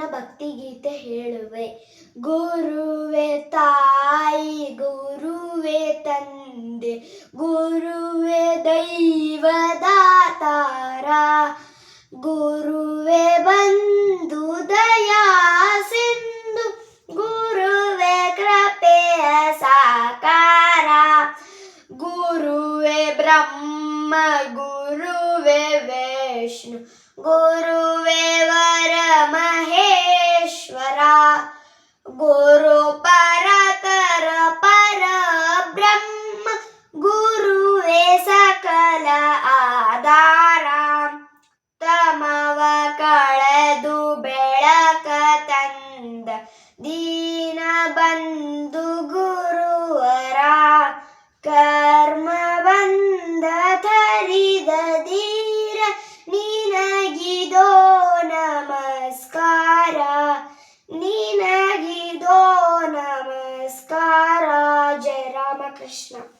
ರಾಮನ ಭಕ್ತಿಗೀತೆ ಹೇಳುವೆ. ಗುರುವೆ ತಾಯಿ, ಗುರುವೆ ತಂದೆ, ಗುರುವೆ ದೈವದಾತಾರ, ಗುರುವೆ ಬಂದು ದಯಾ ಸಿಂಧು ಗುರುವೆ ಕೃಪೆಯ ಸಾಕಾರ, ಗುರುವೆ ಬ್ರಹ್ಮ, ಗುರುವೆ ವಿಷ್ಣು, ಗುರುವೆ ವರಮ ಗುರು ಪರತರ ಪರ ಬ್ರಹ್ಮ ಗುರುವೇ ಸಕಲ ಆಧಾರ. ತಮವ ಕಳೆದು ಬೆಳಕ ತಂದ ದೀನ ಬಂಧು Кришна.